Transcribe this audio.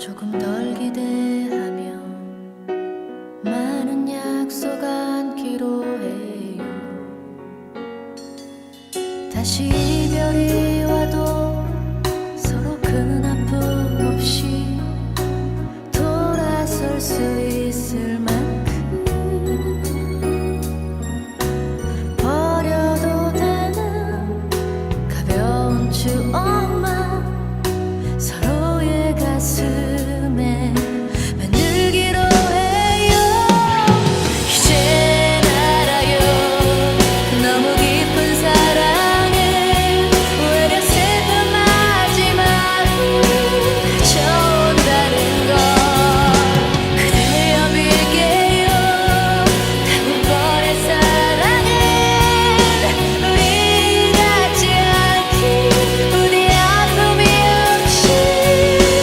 조금 덜 기대하며 많은 약속 안기로 해요. 다시 이별이 와도 서로 큰 아픔 없이 돌아설 수 있을 만큼. 버려도 되는 가벼운 추억